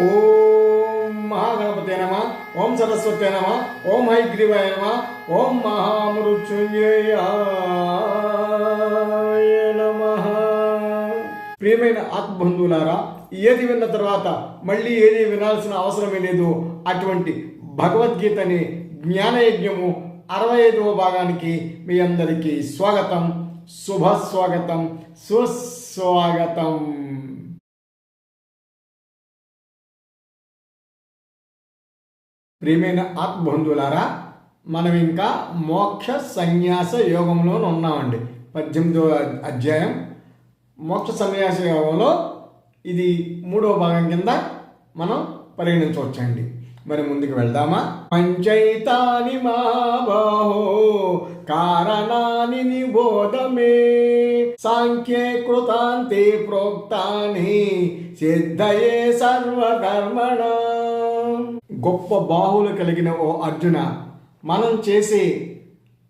ఓం మహాగణపతే నమ ఓం సరస్వతే నమ ఓం హైగ్రీవాయ నమ ఓం మహామృత్యుంజయ నమ. ప్రియమైన ఆత్మబంధువులారా ఏది విన్న తర్వాత మళ్ళీ ఏది వినాల్సిన అవసరమే లేదు. అటువంటి భగవద్గీతని జ్ఞానయజ్ఞము అరవై ఐదవ భాగానికి మీ అందరికీ స్వాగతం శుభ స్వాగతం సుస్వాగతం. ప్రియమైన ఆత్మబంధువులారా మనం ఇంకా మోక్ష సన్యాస యోగంలో ఉన్నామండి. పద్దెనిమిదో అధ్యాయం. మోక్ష సన్యాస యోగంలో ఇది మూడో భాగం కింద మనం పరిగణించవచ్చండి. మరి ముందుకు వెళ్దామా? పంచైతాని మా బాహో కారణాని నిబోధమే. సాంఖ్యే కృతాంతే ప్రోక్తాని సిద్ధయే సర్వకర్మణ గొప్ప బాహువులు కలిగిన ఓ అర్జున. మనం చేసే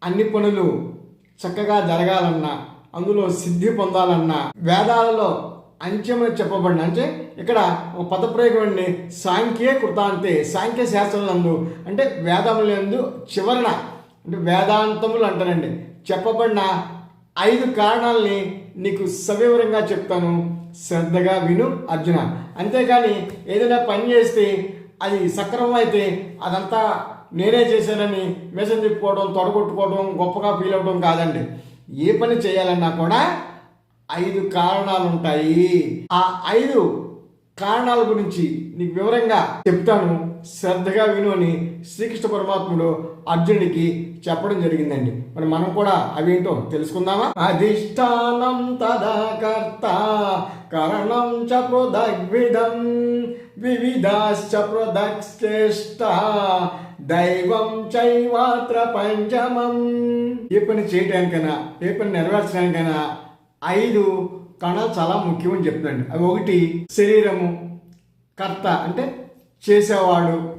అన్ని పనులు చక్కగా జరగాలన్నా అందులో సిద్ధి పొందాలన్నా వేదాలలో అంచెమని చెప్పబడిన అంటే ఇక్కడ ఒక పదప్రయోగం అండి సాంఖ్య కృతాంతే సాంఖ్య శాస్త్రములందు అంటే వేదములందు చివరన అంటే వేదాంతములు అంటారండి. చెప్పబడిన ఐదు కారణాలని నీకు సవివరంగా చెప్తాను. శ్రద్ధగా విను అర్జున. అంతేకాని ఏదైనా పని చేస్తే అది సక్రమం అయితే అదంతా నేనే చేశానని మెసేజ్ తిప్పుకోవడం తొడగొట్టుకోవడం గొప్పగా ఫీల్ అవ్వడం కాదండి. ఏ పని చేయాలన్నా కూడా ఐదు కారణాలు ఉంటాయి. ఆ ఐదు కారణాల గురించి నీకు వివరంగా చెప్తాను. శ్రద్ధగా విను అని శ్రీకృష్ణ పరమాత్ముడు అర్జునుడికి చెప్పడం జరిగిందండి. మరి మనం కూడా అవేంటో తెలుసుకుందామా? అధిష్టానం తదా కర్త కరణం చ వివిధాశ్చ ప్రదక్షేష్ట దైవం చైవాత్ర పంచమం ఏ పని చేయడానికైనా ఏ పని నెరవేర్చడానికైనా ఐదు కణాలు చాలా ముఖ్యం అని చెప్తుందండి. అవి ఒకటి శరీరము కర్త అంటే చేసేవాడు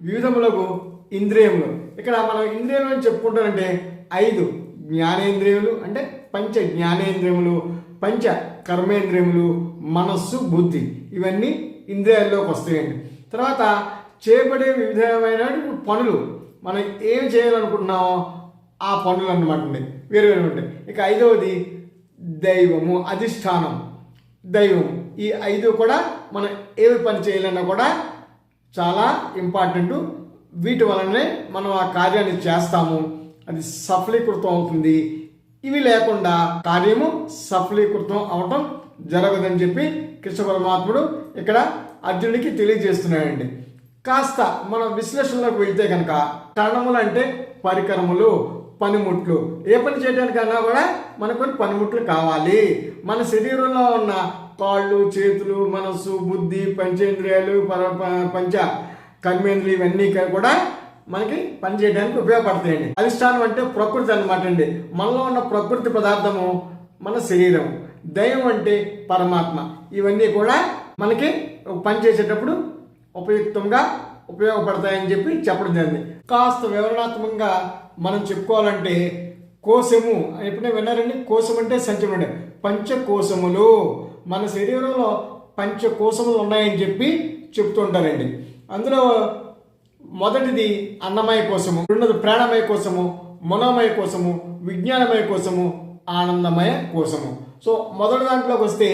వివిధములకు ఇంద్రియములు. ఇక్కడ మనం ఇంద్రియములు అని చెప్పుకుంటారంటే ఐదు జ్ఞానేంద్రియములు అంటే పంచ జ్ఞానేంద్రియములు పంచ కర్మేంద్రియములు మనస్సు బుద్ధి. ఇవన్నీ ఇంద్రియాల్లోకి వస్తాయండి. తర్వాత చేయబడే వివిధమైన పనులు. మనం ఏం చేయాలనుకుంటున్నామో ఆ పనులు అన్నమాట అండి. వేరు వేరు ఉంటాయి. ఇక ఐదవది దైవము అధిష్టానం. దైవం. ఈ ఐదు కూడా మనం ఏవి పని చేయాలన్నా కూడా చాలా ఇంపార్టెంట్. వీటి వలనే మనం ఆ కార్యాన్ని చేస్తాము. అది సఫలీకృతం అవుతుంది. ఇవి లేకుండా కార్యము సఫలీకృతం అవటం జరగదని చెప్పి కృష్ణ పరమాత్ముడు ఇక్కడ అర్జునుడికి తెలియజేస్తున్నాడండి. కాస్త మనం విశ్లేషణలోకి వెళ్తే కనుక తరణములు అంటే పరికరములు పనిముట్లు. ఏ పని చేయడానికన్నా కూడా మనకు కొన్ని పనిముట్లు కావాలి. మన శరీరంలో ఉన్న కాళ్ళు చేతులు మనస్సు బుద్ధి పంచేంద్రియాలు పర పంచ కర్మేంద్రియాలు ఇవన్నీ కూడా మనకి పనిచేయడానికి ఉపయోగపడతాయండి. అధిష్టానం అంటే ప్రకృతి అనమాట అండి. మనలో ఉన్న ప్రకృతి పదార్థము మన శరీరం దైవం అంటే పరమాత్మ. ఇవన్నీ కూడా మనకి పని చేసేటప్పుడు ఉపయుక్తంగా ఉపయోగపడతాయని చెప్పి చెప్పడం జరిగింది. కాస్త వివరణాత్మకంగా మనం చెప్పుకోవాలంటే కోశము ఎప్పుడైనా విన్నారండి? కోశం అంటే సంచం పంచకోశములు. మన శరీరంలో పంచకోశములు ఉన్నాయని చెప్పి చెప్తుంటారండి అందులో మొదటిది అన్నమయ కోసము రెండోది ప్రాణమయ కోసము మనోమయ కోసము విజ్ఞానమయ కోసము ఆనందమయ కోసము. సో మొదటి దాంట్లోకి వస్తే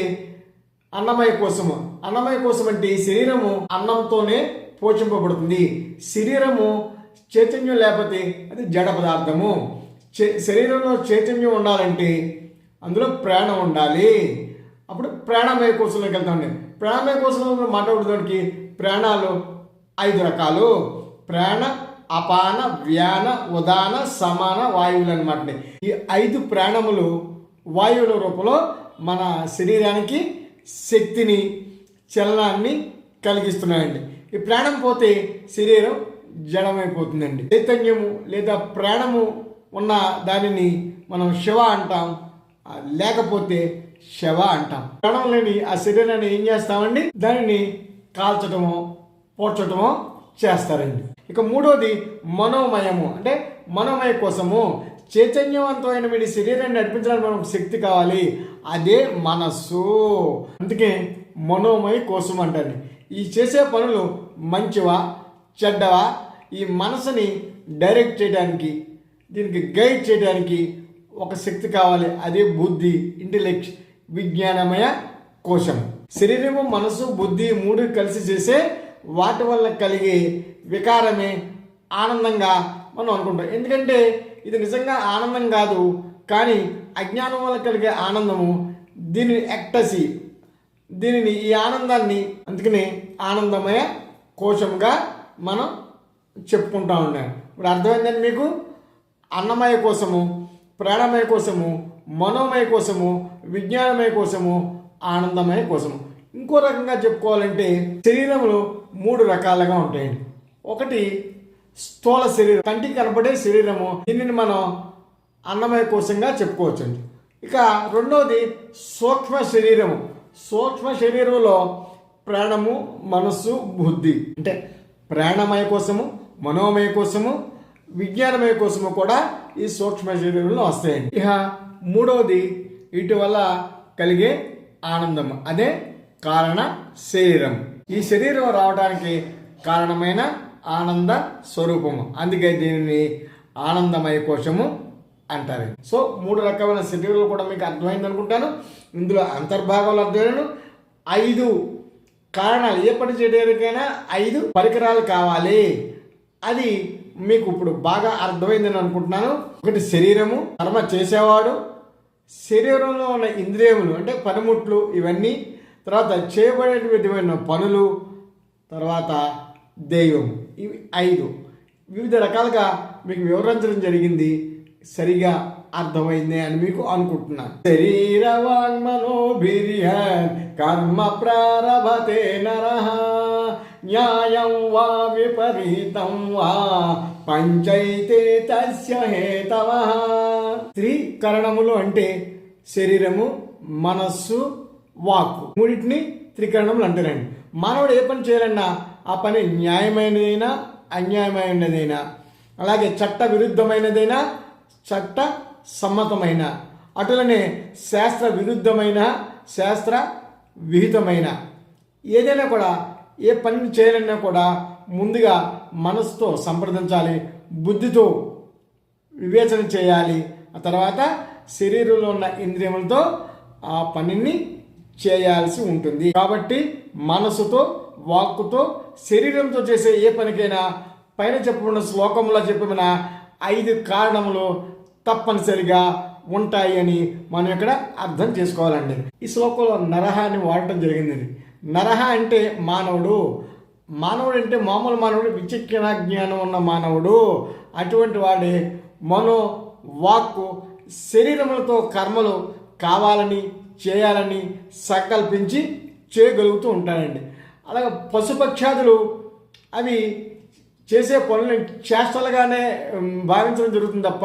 అన్నమయ కోశము అన్నమయ కోసం అంటే శరీరము అన్నంతోనే పోషింపబడుతుంది. శరీరము చైతన్యం లేకపోతే అది జడ పదార్థము. శరీరంలో చైతన్యం ఉండాలంటే అందులో ప్రాణం ఉండాలి. అప్పుడు ప్రాణమయ కోశంలోకి వెళ్తామండి ప్రాణమయ కోశంలో మాట్లాడడానికి ప్రాణాలు ఐదు రకాలు. ప్రాణ అపాన వ్యాన ఉదాన సమాన వాయువులు అనమాట ఈ ఐదు ప్రాణములు వాయువుల రూపంలో మన శరీరానికి శక్తిని చలనాన్ని కలిగిస్తున్నాయండి. ఈ ప్రాణం పోతే శరీరం జడమైపోతుందండి. చైతన్యము లేదా ప్రాణము ఉన్న దానిని మనం శివ అంటాం. లేకపోతే శవ అంటాం. ప్రాణం లేని ఆ శరీరాన్ని ఏం చేస్తామండి? దానిని కాల్చటమో పోడ్చటమో చేస్తారండి. ఇక మూడోది మనోమయము. అంటే మనోమయ కోసము చైతన్యవంతమైన మీ శరీరాన్ని నడిపించడానికి మనకు శక్తి కావాలి. అదే మనస్సు. అందుకే మనోమయ కోసం అంటారు. ఈ చేసే పనులు మంచివా చెడ్డవా? ఈ మనసుని డైరెక్ట్ చేయడానికి దీనికి గైడ్ చేయడానికి ఒక శక్తి కావాలి. అదే బుద్ధి ఇంటెలెక్ట్ విజ్ఞానమయ కోశం. శరీరము మనసు బుద్ధి మూడు కలిసి చేసే వాటి వల్ల కలిగే వికారమే ఆనందంగా మనం అనుకుంటాం. ఎందుకంటే ఇది నిజంగా ఆనందం కాదు కానీ అజ్ఞానం వల్ల కలిగే ఆనందము దీని ఎక్టసి. దీనిని ఈ ఆనందాన్ని అందుకని ఆనందమయ కోశంగా మనం చెప్పుకుంటా ఉన్నాం. ఇప్పుడు అర్థమైందండి మీకు? అన్నమయ కోసము ప్రాణమయ కోసము మనోమయ కోసము విజ్ఞానమయ కోసము ఆనందమయ కోసము ఇంకో రకంగా చెప్పుకోవాలంటే శరీరంలో మూడు రకాలుగా ఉంటాయండి ఒకటి స్థూల శరీరం. కంటికి కనపడే శరీరము. దీనిని మనం అన్నమయ కోశంగా చెప్పుకోవచ్చండి. ఇక రెండవది సూక్ష్మ శరీరము. సూక్ష్మ శరీరంలో ప్రాణము మనస్సు బుద్ధి. అంటే ప్రాణమయ కోసము మనోమయ కోసము విజ్ఞానమయ కోసము కూడా ఈ సూక్ష్మ శరీరంలో వస్తాయండి. ఇక మూడవది వీటి వల్ల కలిగే ఆనందం అదే కారణ శరీరం. ఈ శరీరం రావడానికి కారణమైన ఆనంద స్వరూపము. అందుకే దీనిని ఆనందమయ కోశము అంటారు. సో మూడు రకమైన శరీరాలు కూడా మీకు అర్థమైంది అనుకుంటాను. ఇందులో అంతర్భాగంలో అర్థమైనను. ఐదు కారణాలు ఏ పని చేయడానికైనా ఐదు పరికరాలు కావాలి. అది మీకు ఇప్పుడు బాగా అర్థమైందని అనుకుంటున్నాను. ఒకటి శరీరము కర్మ చేసేవాడు. శరీరంలో ఉన్న ఇంద్రియములు అంటే పనిముట్లు ఇవన్నీ తర్వాత చేయబడే విధమైన పనులు తర్వాత దైవం. ఇవి ఐదు. వివిధ రకాలుగా మీకు వివరించడం జరిగింది. సరిగా అర్థమైంది అని మీకు అనుకుంటున్నాను. శరీర వాంగ్మనోభిర్య కర్మ ప్రారభతే నర న్యాయం వా విపరీతం వా పంచైతే తస్య హేతవ త్రికరణములు అంటే శరీరము మనస్సు వాక్కు. మూడింటిని త్రికరణములు అంటారండి మానవుడు ఏ పని చేయాలన్నా ఆ పని న్యాయమైనదైనా అన్యాయమైనదైనా అలాగే చట్ట విరుద్ధమైనదైనా చట్ట సమ్మతమైన అటులనే శాస్త్ర విరుద్ధమైన శాస్త్ర విహితమైన ఏదైనా కూడా ఏ పని చేయాలన్నా కూడా ముందుగా మనసుతో సంప్రదించాలి బుద్ధితో వివేచన చేయాలి ఆ తర్వాత శరీరంలో ఉన్న ఇంద్రియములతో ఆ పనిని చేయాల్సి ఉంటుంది. కాబట్టి మనసుతో వాక్కుతో శరీరంతో చేసే ఏ పనికైనా పైన చెప్పబడిన శ్లోకంలో చెప్పిన ఐదు కారణములు తప్పనిసరిగా ఉంటాయి అని మనం ఇక్కడ అర్థం చేసుకోవాలండి. ఈ శ్లోకంలో నరహ అని వాడటం జరిగింది. నరహ అంటే మానవుడు. మానవుడు అంటే మామూలు మానవుడు విచక్షణ జ్ఞానం ఉన్న మానవుడు. అటువంటి వాడే మనో వాక్కు శరీరములతో కర్మలు కావాలని చేయాలని సంకల్పించి చేయగలుగుతూ ఉంటానండి. అలాగే పశుపక్షాదులు అవి చేసే పనులను చేష్టలుగానే భావించడం జరుగుతుంది తప్ప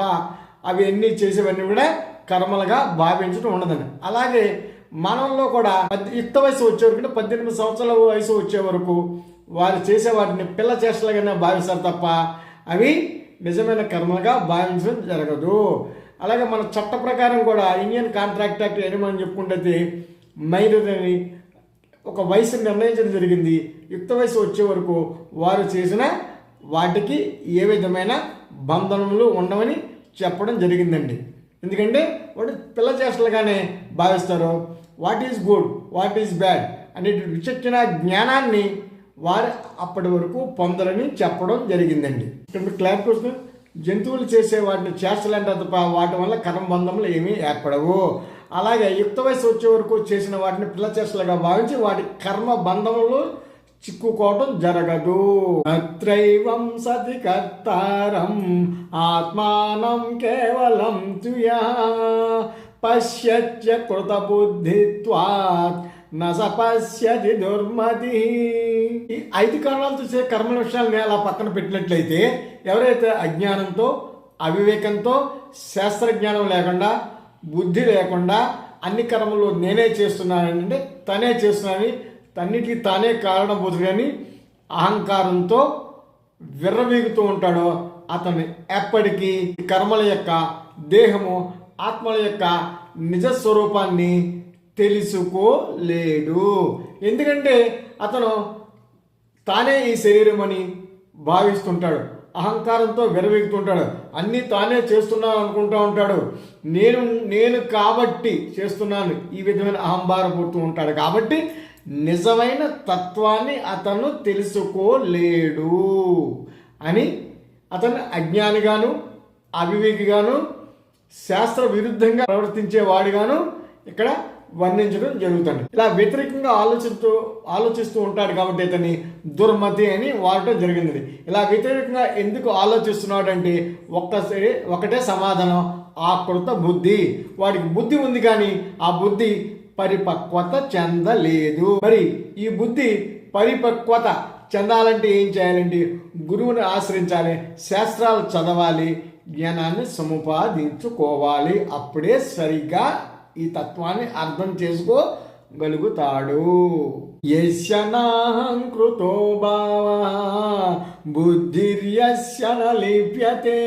అవి అన్నీ చేసేవన్నీ కూడా కర్మలుగా భావించడం ఉండదండి. అలాగే మనంలో కూడా పద్- యుక్త వయసు వచ్చే వరకు పద్దెనిమిది సంవత్సరాల వయసు వచ్చే వరకు వారు చేసే వాటిని పిల్ల చేష్టలుగానే భావిస్తారు తప్ప అవి నిజమైన కర్మలుగా భావించడం జరగదు. అలాగే మన చట్ట ప్రకారం కూడా ఇండియన్ కాంట్రాక్ట్ యాక్ట్ అని మనం చెప్పుకుంటే మైనర్ అని ఒక వయసు నిర్ణయించడం జరిగింది. యుక్త వయసు వచ్చే వరకు వారు చేసిన వాటికి ఏ విధమైన బంధనములు ఉండవని చెప్పడం జరిగిందండి. ఎందుకంటే వాడు పిల్ల చేష్టలుగానే భావిస్తారు. What is good what is bad అనే విచక్షణ జ్ఞానాన్ని వారు అప్పటి వరకు పొందరని చెప్పడం జరిగిందండి. ఇక్కడ మీకు క్లారిటీ వస్తుంది. జంతువులు చేసే వాటిని చేష్టలంటారు తప్ప వాటి వల్ల కర్మబంధములు ఏమీ ఏర్పడవు. అలాగే యుక్త వయసు వచ్చే వరకు చేసిన వాటిని పిల్ల చేష్టలుగా భావించి వాటి కర్మ బంధములు చిక్కుకోవటం జరగదు. అత్రైవం సతి కర్తారం ఆత్మానం కేవలం తుయా పశ్యత్య కృత బుద్ధిత్వాత్ దుర్మతి. ఈ ఐదు కారణాలతో చేసే కర్మల విషయాలని అలా పక్కన పెట్టినట్లయితే ఎవరైతే అజ్ఞానంతో అవివేకంతో శాస్త్రజ్ఞానం లేకుండా బుద్ధి లేకుండా అన్ని కర్మలు నేనే చేస్తున్నానంటే తనే చేస్తున్నానని తన్నిటికి తానే కారణభూతుడని అహంకారంతో విర్రవీగుతూ ఉంటాడో అతను ఎప్పటికీ కర్మల యొక్క దేహము ఆత్మల యొక్క నిజ స్వరూపాన్ని తెలుసుకోలేడు. ఎందుకంటే అతను తానే ఈ శరీరం అని భావిస్తుంటాడు. అహంకారంతో విరవీగుతుంటాడు. అన్నీ తానే చేస్తున్నాను అనుకుంటూ ఉంటాడు. నేను నేను కాబట్టి చేస్తున్నాను. ఈ విధమైన అహంభారపడుతూ ఉంటాడు. కాబట్టి నిజమైన తత్వాన్ని అతను తెలుసుకోలేడు అని అతను అజ్ఞానిగాను అవివేకిగాను శాస్త్ర విరుద్ధంగా ప్రవర్తించేవాడిగాను ఇక్కడ వర్ణించడం జరుగుతుంది. ఇలా వ్యతిరేకంగా ఆలోచిస్తూ ఆలోచిస్తూ ఉంటాడు కాబట్టి ఇతన్ని దుర్మతి అని వాడటం జరిగింది ఇలా వ్యతిరేకంగా ఎందుకు ఆలోచిస్తున్నాడంటే ఒక్కసారి ఒకటే సమాధానం ఆ కృత బుద్ధి. వాడికి బుద్ధి ఉంది కానీ ఆ బుద్ధి పరిపక్వత చెందలేదు. మరి ఈ బుద్ధి పరిపక్వత చెందాలంటే ఏం చేయాలంటే గురువుని ఆశ్రయించాలి శాస్త్రాలు చదవాలి జ్ఞానాన్ని సముపాదించుకోవాలి. అప్పుడే సరిగ్గా ఈ తత్వాన్ని అర్థం చేసుకోగలుగుతాడు. యశనాహంకృతో భావా బుద్ధిర్యస్య న లిప్యతే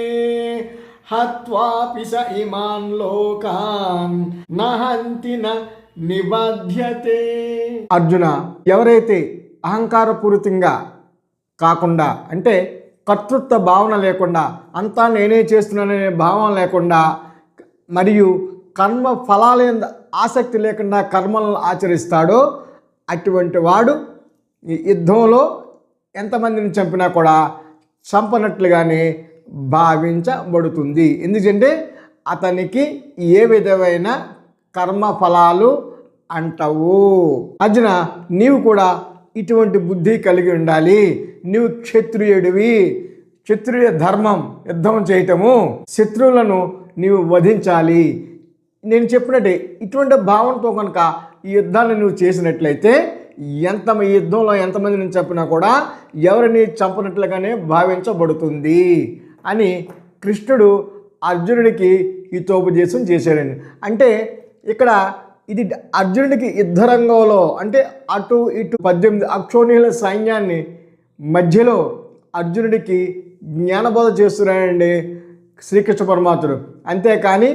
హత్వాపి స ఇమాన్ లోకాన్ నహంతి నిబధ్యతే. అర్జున ఎవరైతే అహంకారపూరితంగా కాకుండా అంటే కర్తృత్వ భావన లేకుండా అంతా నేనే చేస్తున్నాననే భావన లేకుండా మరియు కర్మ ఫలాల ఆసక్తి లేకుండా కర్మలను ఆచరిస్తాడో అటువంటి వాడు ఈ యుద్ధంలో ఎంతమందిని చంపినా కూడా చంపనట్లుగానే భావించబడుతుంది. ఎందుకంటే అతనికి ఏ విధమైన కర్మ ఫలాలు అంటవు. అర్జున నీవు కూడా ఇటువంటి బుద్ధి కలిగి ఉండాలి. నీవు క్షత్రియుడివి. క్షత్రియ ధర్మం యుద్ధం చేయటము శత్రువులను నీవు వధించాలి. నేను చెప్పినట్టే ఇటువంటి భావనతో కనుక ఈ యుద్ధాన్ని నువ్వు చేసినట్లయితే ఎంత ఈ యుద్ధంలో ఎంతమందిని చెప్పినా కూడా ఎవరిని చంపినట్లుగానే భావించబడుతుంది అని కృష్ణుడు అర్జునుడికి హితోపదేశం చేశాడండి. అంటే ఇక్కడ ఇది అర్జునుడికి యుద్ధ రంగంలో అంటే అటు ఇటు పద్దెనిమిది అక్షోణీయుల సైన్యాన్ని మధ్యలో అర్జునుడికి జ్ఞానబోధ చేస్తున్నాడండి శ్రీకృష్ణ పరమాత్ముడు. అంతేకాని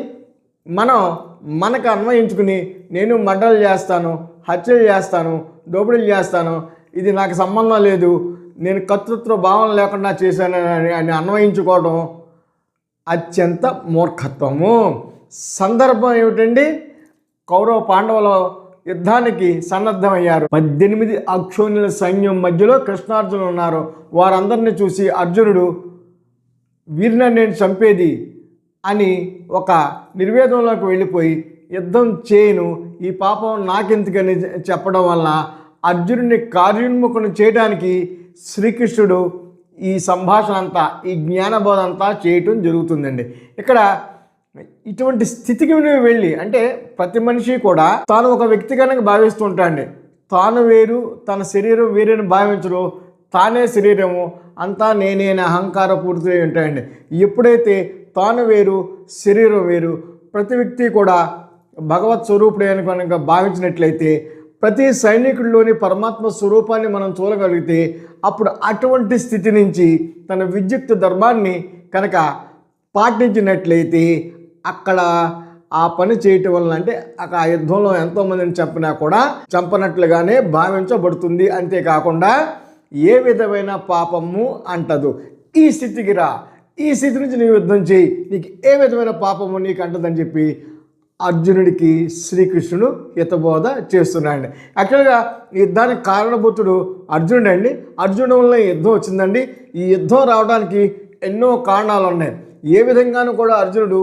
మనం మనకు అన్వయించుకుని నేను మర్డర్లు చేస్తాను హత్యలు చేస్తాను దోపిడీలు చేస్తాను ఇది నాకు సంబంధం లేదు నేను కర్తృత్వ భావన లేకుండా చేశాను అని అని అన్వయించుకోవడం అత్యంత మూర్ఖత్వము. సందర్భం ఏమిటండి? కౌరవ పాండవుల యుద్ధానికి సన్నద్ధమయ్యారు. పద్దెనిమిది అక్షోణుల సైన్యం మధ్యలో కృష్ణార్జునులు ఉన్నారు. వారందరిని చూసి అర్జునుడు వీరిని నేను చంపేది అని ఒక నిర్వేదంలోకి వెళ్ళిపోయి యుద్ధం చేయను ఈ పాపం నాకెందుకని చెప్పడం వల్ల అర్జునుడిని కార్యోన్ముఖుని చేయడానికి శ్రీకృష్ణుడు ఈ సంభాషణ అంతా ఈ జ్ఞానబోధ అంతా చేయటం జరుగుతుందండి. ఇక్కడ ఇటువంటి స్థితికి నువ్వు వెళ్ళి అంటే ప్రతి మనిషి కూడా తాను ఒక వ్యక్తిగానే భావిస్తూ ఉంటాడండి. తాను వేరు తన శరీరం వేరేని భావించరు. తానే శరీరము అంతా నేనే అహంకార పూర్తి ఉంటాయండి ఎప్పుడైతే తాను వేరు శరీరం వేరు. ప్రతి వ్యక్తి కూడా భగవత్ స్వరూపుడే అని కనుక భావించినట్లయితే ప్రతి సైనికుడిలోని పరమాత్మ స్వరూపాన్ని మనం చూడగలిగితే అప్పుడు అటువంటి స్థితి నుంచి తన విద్యుక్త ధర్మాన్ని కనుక పాటించినట్లయితే అక్కడ ఆ పని చేయటం వలన అంటే ఆ యుద్ధంలో ఎంతోమందిని చంపినా కూడా చంపనట్లుగానే భావించబడుతుంది. అంతేకాకుండా ఏ విధమైన పాపము అంటదు. ఈ స్థితికి రా. ఈ స్థితి నుంచి నీవు యుద్ధం చేయి. నీకు ఏ విధమైన పాపము నీకు అంటదని చెప్పి అర్జునుడికి శ్రీకృష్ణుడు హితబోధ చేస్తున్నాడు యాక్చువల్గా యుద్ధానికి కారణభూతుడు అర్జునుడు అండి. అర్జునుడు వల్ల యుద్ధం వచ్చిందండి. ఈ యుద్ధం రావడానికి ఎన్నో కారణాలు ఉన్నాయి. ఏ విధంగానూ కూడా అర్జునుడు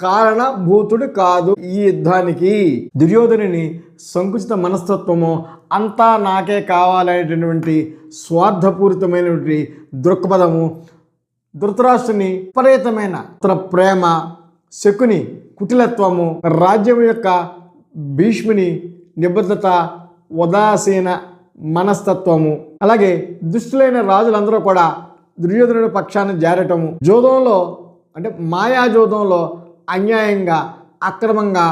కారణభూతుడు కాదు. ఈ యుద్ధానికి దుర్యోధనుని సంకుచిత మనస్తత్వము అంతా నాకే కావాలనేటటువంటి స్వార్థపూరితమైనటువంటి దృక్పథము ధృతరాష్ట్రుని విపరీతమైన తన ప్రేమ శకుని కుటిలత్వము రాజ్యం యొక్క భీష్ముని నిబద్ధత ఉదాసీన మనస్తత్వము అలాగే దుష్టులైన రాజులందరూ కూడా దుర్యోధనుడి పక్షాన్ని జారటము జోదంలో అంటే మాయాజోదంలో అన్యాయంగా అక్రమంగా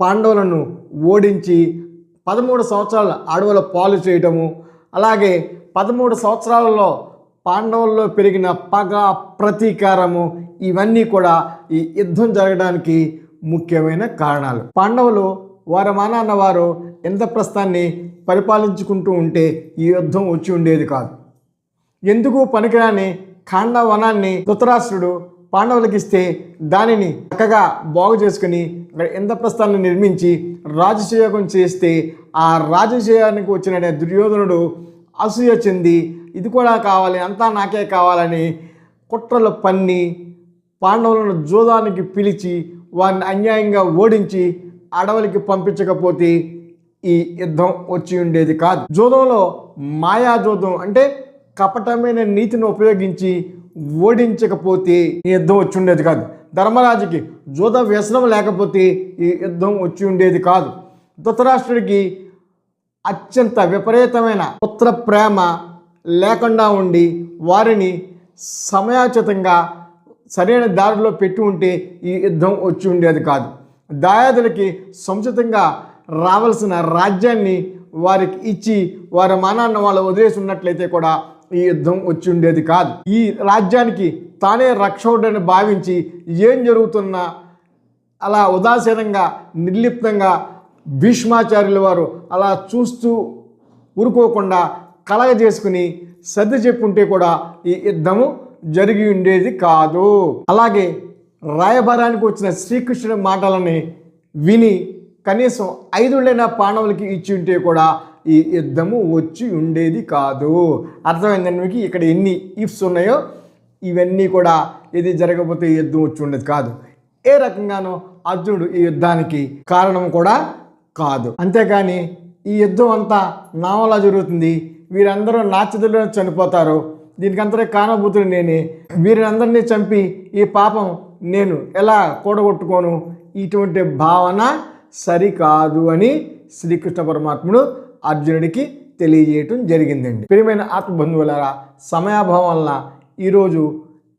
పాండవులను ఓడించి పదమూడు సంవత్సరాల అడవుల పాలు చేయటము అలాగే పదమూడు సంవత్సరాలలో పాండవుల్లో పెరిగిన పగ ప్రతీకారము ఇవన్నీ కూడా ఈ యుద్ధం జరగడానికి ముఖ్యమైన కారణాలు. పాండవులు వారి మానాన్న వారు ఇంద్రప్రస్థాన్ని పరిపాలించుకుంటూ ఉంటే ఈ యుద్ధం వచ్చి ఉండేది కాదు. ఎందుకు పనికిరాని ఖాండవనాన్ని ధృతరాష్ట్రుడు పాండవులకి ఇస్తే దానిని చక్కగా బాగు చేసుకుని అక్కడ ఇంద్రప్రస్థాన్ని నిర్మించి రాజసయోగం చేస్తే ఆ రాజసయోగానికి వచ్చిన దుర్యోధనుడు అసూయ చెంది ఇది కూడా కావాలి అంతా నాకే కావాలని కుట్రలు పన్ని పాండవులను జూదానికి పిలిచి వారిని అన్యాయంగా ఓడించి అడవులకి పంపించకపోతే ఈ యుద్ధం వచ్చి ఉండేది కాదు. జూదంలో మాయా జూదం అంటే కపటమైన నీతిని ఉపయోగించి ఓడించకపోతే ఈ యుద్ధం వచ్చి ఉండేది కాదు. ధర్మరాజుకి జూద వ్యసనం లేకపోతే ఈ యుద్ధం వచ్చి ఉండేది కాదు. ధృతరాష్ట్రుడికి అత్యంత విపరీతమైన పుత్ర ప్రేమ లేకుండా ఉండి వారిని సమయోచితంగా సరైన దారిలో పెట్టి ఉంటే ఈ యుద్ధం వచ్చి ఉండేది కాదు. దాయాదులకి సముచితంగా రావాల్సిన రాజ్యాన్ని వారికి ఇచ్చి వారి మానాన్ని వాళ్ళు వదిలేసి ఉన్నట్లయితే కూడా ఈ యుద్ధం వచ్చి ఉండేది కాదు. ఈ రాజ్యానికి తానే రక్షకుడని భావించి ఏం జరుగుతున్నా అలా ఉదాసీనంగా నిర్లిప్తంగా భీష్మాచార్యుల వారు అలా చూస్తూ ఊరుకోకుండా కలగజేసుకుని సర్ది చెప్పుంటే కూడా ఈ యుద్ధము జరిగి ఉండేది కాదు. అలాగే రాయబారానికి వచ్చిన శ్రీకృష్ణుడి మాటలని విని కనీసం ఐదుళ్ళైన పాండవులకి ఇచ్చి ఉంటే కూడా ఈ యుద్ధము వచ్చి ఉండేది కాదు. అర్థమైందని మీకు? ఇక్కడ ఎన్ని ఇఫ్స్ ఉన్నాయో ఇవన్నీ కూడా ఇది జరగకపోతే ఈ యుద్ధం వచ్చి ఉండేది కాదు. ఏ రకంగానో అర్జునుడు ఈ యుద్ధానికి కారణం కూడా కాదు. అంతేకాని ఈ యుద్ధం అంతా నా వల్ల జరుగుతుంది. వీరందరూ నా చనిపోతారు. దీనికంతరే కానబూతులు కానభూతులు నేనే. వీరినందరినీ చంపి ఈ పాపం నేను ఎలా కూడగొట్టుకోను? ఇటువంటి భావన సరికాదు అని శ్రీకృష్ణ పరమాత్ముడు అర్జునుడికి తెలియజేయటం జరిగిందండి. ప్రియమైన ఆత్మబంధువులారా సమయాభావం వలన ఈరోజు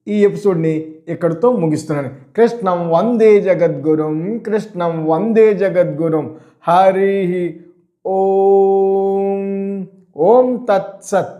ఈ ఎపిసోడ్ని ఇక్కడితో ముగిస్తున్నాను. కృష్ణం వందే జగద్గురం కృష్ణం వందే జగద్గురం. హరి ఓం ఓం తత్సత్